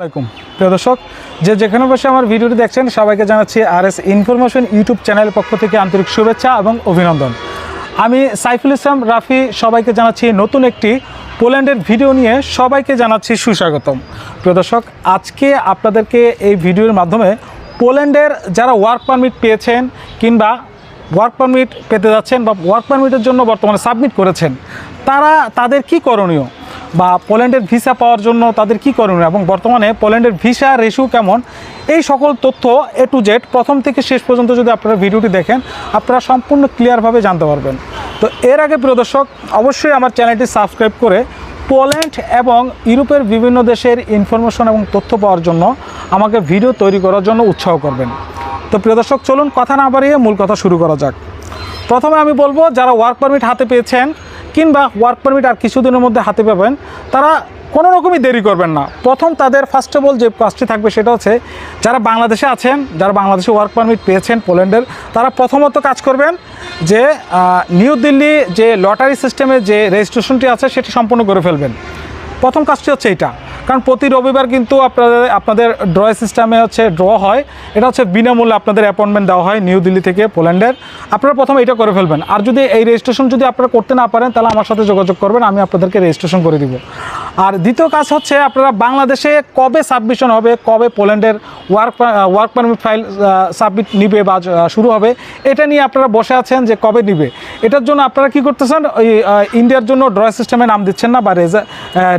আসসালামাইকুম প্রিয় দর্শক, যে যেখানে বসে আমার ভিডিওটি দেখছেন, সবাইকে জানাচ্ছি আর এস ইনফরমেশন ইউটিউব চ্যানেলের পক্ষ থেকে আন্তরিক শুভেচ্ছা এবং অভিনন্দন। আমি সাইফুল ইসলাম রাফি, সবাইকে জানাচ্ছি নতুন একটি পোল্যান্ডের ভিডিও নিয়ে সবাইকে জানাচ্ছি সুস্বাগতম। প্রিয় দর্শক, আজকে আপনাদেরকে এই ভিডিওর মাধ্যমে পোল্যান্ডের যারা ওয়ার্ক পারমিট পেয়েছেন কিংবা ওয়ার্ক পারমিট পেতে যাচ্ছেন বা ওয়ার্ক পারমিটের জন্য বর্তমানে সাবমিট করেছেন, তারা, তাদের কি করণীয়? বা পোল্যান্ডের ভিসা পাওয়ার জন্য তাদের কি করণীয় এবং বর্তমানে পোল্যান্ডের ভিসা রেশিও কেমন? এই সকল তথ্য এ টু জেড প্রথম থেকে শেষ পর্যন্ত যদি আপনারা ভিডিওটি দেখেন, আপনারা সম্পূর্ণ ক্লিয়ারভাবে জানতে পারবেন। তো এর আগে প্রিয় দর্শক, অবশ্যই আমার চ্যানেলটি সাবস্ক্রাইব করে পোল্যান্ড এবং ইউরোপের বিভিন্ন দেশের ইনফরমেশন এবং তথ্য পাওয়ার জন্য আমাকে ভিডিও তৈরি করার জন্য উৎসাহ করবেন। তো প্রিয় দর্শক, চলুন কথা না বাড়িয়ে মূল কথা শুরু করা যাক। প্রথমে আমি বলব, যারা ওয়ার্ক পারমিট হাতে পেয়েছেন কিংবা ওয়ার্ক পারমিট আর কিছুদিনের মধ্যে হাতে পাবেন, তারা কোনো রকমই দেরি করবেন না। প্রথম তাদের ফার্স্ট অফ অল যে কাজটি থাকবে সেটা হচ্ছে, যারা বাংলাদেশে আছেন, যারা বাংলাদেশে ওয়ার্ক পারমিট পেয়েছেন পোল্যান্ডের, তারা প্রথমত কাজ করবেন যে নিউ দিল্লি যে লটারি সিস্টেমে যে রেজিস্ট্রেশনটি আছে, সেটি সম্পূর্ণ করে ফেলবেন। প্রথম কাজটি হচ্ছে এইটা। কারণ প্রতি রবিবার কিন্তু আপনাদের আপনাদের ড্র সিস্টেমে হচ্ছে ড্র হয়। এটা হচ্ছে বিনামূল্যে আপনাদের অ্যাপয়েন্টমেন্ট দেওয়া হয় নিউ দিল্লি থেকে পোল্যান্ডের। আপনারা প্রথমে এটা করে ফেলবেন। আর যদি এই রেজিস্ট্রেশন যদি আপনারা করতে না পারেন, তাহলে আমার সাথে যোগাযোগ করবেন, আমি আপনাদেরকে রেজিস্ট্রেশন করে দিব। আর দ্বিতীয় কাজ হচ্ছে আপনারা বাংলাদেশে কবে সাবমিশন হবে, কবে পোল্যান্ডের work work permit file submit নিবে বা শুরু হবে, এটা নিয়ে আপনারা বসে আছেন যে কবে নিবে। এটার জন্য আপনারা কি করতেছেন? ওই ইন্ডিয়ার জন্য ড্র সিস্টেমে নাম দিচ্ছেন না বা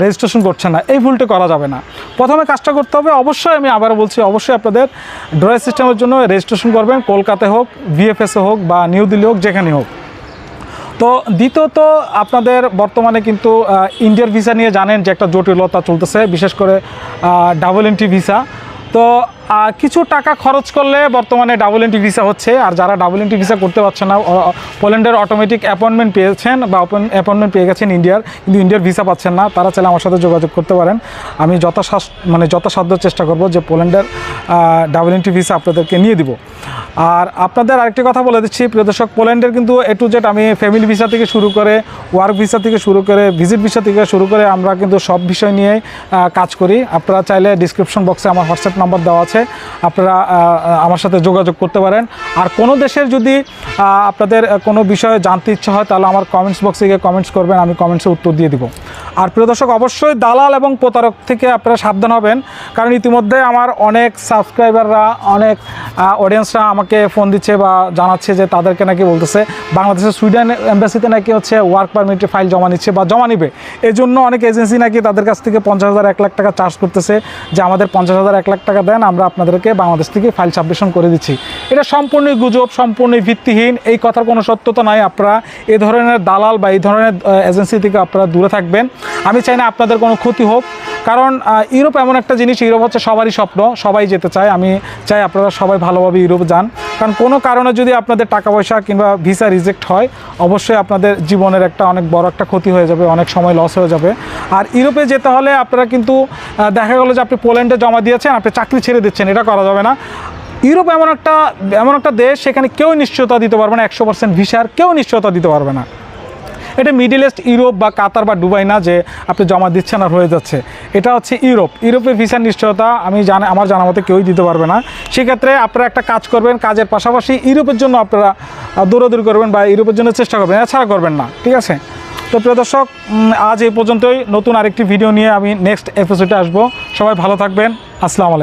রেজিস্ট্রেশন করছেন না। এই ভুলটা করা যাবে না। প্রথমে কাজটা করতে হবে। অবশ্যই আমি আবারও বলছি, অবশ্যই আপনাদের ড্র সিস্টেমের জন্য রেজিস্ট্রেশন করবেন। কলকাতায় হোক ভিএফএসে হোক বা নিউ দিল্লি হোক যেখানে হোক। তো দ্বিতীয়ত আপনাদের বর্তমানে কিন্তু ইন্ডিয়ার ভিসা নিয়ে জানেন যে একটা জটিলতা চলতেছে, বিশেষ করে ডাবল এন্ট্রি ভিসা তো কিছু টাকা খরচ করলে বর্তমানে ডাবল এন্ট্রি ভিসা হচ্ছে, আর যারা ডাবল এন্ট্রি ভিসা করতে পারছে না পোল্যান্ডের অটোমেটিক অ্যাপয়েন্টমেন্ট পেয়েছেন বা অ্যাপয়েন্টমেন্ট পেয়ে গেছেন ইন্ডিয়ার কিন্তু ইন্ডিয়ার ভিসা পাচ্ছেন না, তারা চাইলে আমার সাথে যোগাযোগ করতে পারেন। আমি যথাসাধ্য মানে যথাসাধ্য চেষ্টা করব যে পোল্যান্ডের ডাবল এন্ট্রি ভিসা আপনাদেরকে নিয়ে দিব। আর আপনাদের আরেকটি কথা বলে দিচ্ছি, প্রিয় দর্শক, পোল্যান্ডের কিন্তু এ টু জেড আমি ফ্যামিলি ভিসা থেকে শুরু করে ওয়ার্ক ভিসা থেকে শুরু করে ভিজিট ভিসা থেকে শুরু করে আমরা কিন্তু সব বিষয় নিয়ে কাজ করি। আপনারা চাইলে ডিসক্রিপশন বক্সে আমার হোয়াটসঅ্যাপ নাম্বার দেওয়া আছে। আপনারা আমার সাথে যোগাযোগ করতে পারেন। আর কোনো দেশের যদি আপনাদের কোনো বিষয়ে জানতে ইচ্ছা হয়, তাহলে আমার কমেন্টস বক্সে গিয়ে কমেন্টস করবেন, আমি কমেন্টসে উত্তর দিয়ে দিব। আর প্রিয় দর্শক, অবশ্যই দালাল এবং প্রতারক থেকে আপনারা সাবধান হবেন, কারণ ইতিমধ্যে আমার অনেক সাবস্ক্রাইবাররা অনেক অডিয়েন্সরা আমাকে ফোন দিচ্ছে বা জানাচ্ছে যে তাদেরকে নাকি বলতেছে, বাংলাদেশের সুইডেন এম্বাসিতে নাকি হচ্ছে ওয়ার্ক পারমিটে ফাইল জমা নিচ্ছে বা জমা নিবে। এই জন্য অনেক এজেন্সি নাকি তাদের কাছ থেকে পঞ্চাশ হাজার, এক লাখ টাকা চার্জ করতেছে যে আমাদের পঞ্চাশ হাজার, এক লাখ টাকা দেন, আমরা আপনাদেরকে বাংলাদেশ থেকে ফাইল সাবমিশন করে দিচ্ছি। এটা সম্পূর্ণই গুজব, সম্পূর্ণই ভিত্তিহীন, এই কথার কোনো সত্যতা নাই। আপনারা এই ধরনের দালাল বা এই ধরনের এজেন্সি থেকে আপনারা দূরে থাকবেন। আমি চাই না আপনাদের কোনো ক্ষতি হোক। কারণ ইউরোপ এমন একটা জিনিস, ইউরোপ হচ্ছে সবারই স্বপ্ন, সবাই যেতে চায়। আমি চাই আপনারা সবাই ভালোভাবে ইউরোপ যান। কারণ কোনো কারণে যদি আপনাদের টাকা পয়সা কিংবা ভিসা রিজেক্ট হয়, অবশ্যই আপনাদের জীবনের একটা অনেক বড় একটা ক্ষতি হয়ে যাবে, অনেক সময় লস হয়ে যাবে। আর ইউরোপে যেতে হলে আপনারা কিন্তু দেখা গেলো যে আপনি পোল্যান্ডে জমা দিয়েছেন, আপনি চাকরি ছেড়ে দিচ্ছেন, এটা করা যাবে না। ইউরোপ এমন একটা এমন একটা দেশ, সেখানে কেউ নিশ্চয়তা দিতে পারবে না, একশো পার্সেন্ট ভিসার কেউ নিশ্চয়তা দিতে পারবে না। এটা মিডিল ইস্ট, ইউরোপ বা কাতার বা দুবাই না যে আপনি জমা দিচ্ছেন আর হয়ে যাচ্ছে। এটা হচ্ছে ইউরোপ। ইউরোপের ভিসার নিশ্চয়তা আমি জানা আমার জানা মতে কেউই দিতে পারবে না। সেক্ষেত্রে আপনারা একটা কাজ করবেন, কাজের পাশাপাশি ইউরোপের জন্য আপনারা দৌড়াদৌড়ি করবেন বা ইউরোপের জন্য চেষ্টা করবেন, এছাড়া করবেন না। ঠিক আছে? তো প্রিয় দর্শক আজ এই পর্যন্তই। নতুন আরেকটি ভিডিও নিয়ে আমি নেক্সট এপিসোডে আসব। সবাই ভালো থাকবেন। আসসালামু আলাইকুম।